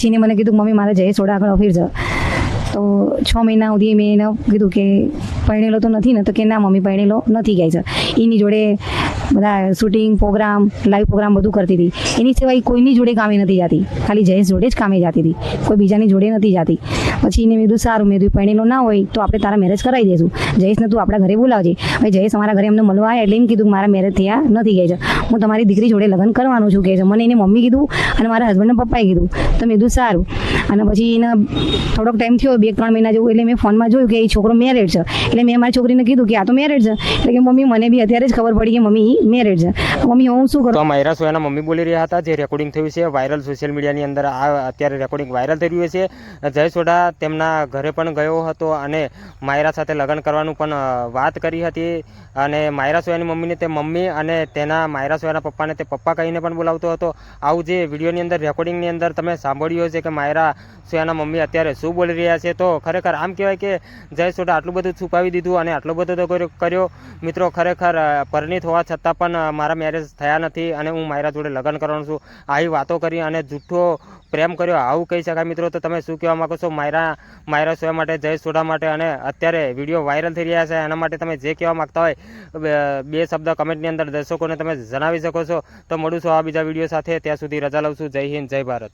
પછી મને કીધું, મમ્મી, મારે જય સોડા આગળ ઓફિસ તો છ મહિના સુધી મેં એને કીધું કે, પરણેલો તો નથી ને? તો કે, ના, મમ્મી, પરણેલો નથી કહે છે એની જોડે બધા શૂટિંગ પ્રોગ્રામ લાઈવ પ્રોગ્રામ બધું કરતી હતી. એની સિવાય કોઈની જોડે કામે નથી જતી. ખાલી જયેશ જોડે જ કામે જતી હતી. કોઈ બીજાની જોડે નથી જતી. પછી એને મેં સારું, મેં કીધું પરણેલો ના હોય તો આપણે તારા મેરેજ કરાવી દઈશું જયેશને તું આપણા ઘરે બોલાવજે. ભાઈ, જયેશ અમારા ઘરે અમને મળવા આવ્યા એટલે એમ કીધું મારા મેરેજ થયા નથી કહે છે હું તમારી દીકરી જોડે લગ્ન કરવાનું છું કહે છે મને એને મમ્મી કીધું અને મારા હસબન્ડને પપ્પાએ કીધું. તો મેં કીધું, સારું. અને પછી એને થોડોક ટાઈમ થયો, બે, ત્રણ મહિના જેવું, એટલે મેં ફોનમાં જોયું કે એ છોકરો મેરેડ છે. એટલે મેં મારી છોકરીને કીધું કે આ તો મેરેડ છે. એટલે કે મમ્મી, મને બી અત્યારે જ ખબર પડી કે મમ્મી મેરેડ છે. મમ્મી, હું શું કરું? માયરા સોયાના મમ્મી બોલી રહ્યા હતા, જે રેકોર્ડિંગ થયું છે વાયરલ સોશિયલ મીડિયાની અંદર આ અત્યારે રેકોર્ડિંગ વાયરલ થઈ રહ્યું છે. જય સોઢા તેમના ઘરે પણ ગયો હતો અને માયરા સાથે લગ્ન કરવાનું પણ વાત કરી હતી. અને માયરા સોયાની મમ્મીને તે મમ્મી અને તેના માયરા સોયાના પપ્પાને તે પપ્પા કહીને પણ બોલાવતો હતો. આવું જે વિડીયોની અંદર રેકોર્ડિંગની અંદર તમે સાંભળ્યું છે કે માયરા સોયાના મમ્મી અત્યારે શું બોલી રહ્યા છે? તો ખરેખર આમ કહેવાય કે જય સોઢા, આટલું બધું છુપાવી દીધું અને આટલો બધો તો કર્યો- મિત્રો, ખરેખર પરણિત હોવા છતાં પણ મારા મેરેજ થયા નથી અને હું માયરા જોડે લગ્ન કરવાનું છું. આવી વાતો કરી અને જૂઠો પ્રેમ કર્યો. આવું કહી શકાય મિત્રો, તો તમે શું કહેવા માગો છો? માયરા માયરા સોયા માટે, જય સોઢા માટે અને અત્યારે વીડિયો વાયરલ થઈ રહ્યા છે. એના માટે તમે જે કહેવા માગતા હોય, બે શબ્દ કમેન્ટની અંદર દર્શકોને તમે જણાવી શકો છો. તો મળું છું આ બીજા વીડિયો સાથે. ત્યાં સુધી રજા લઉં છું. જય હિન્દ, જય ભારત.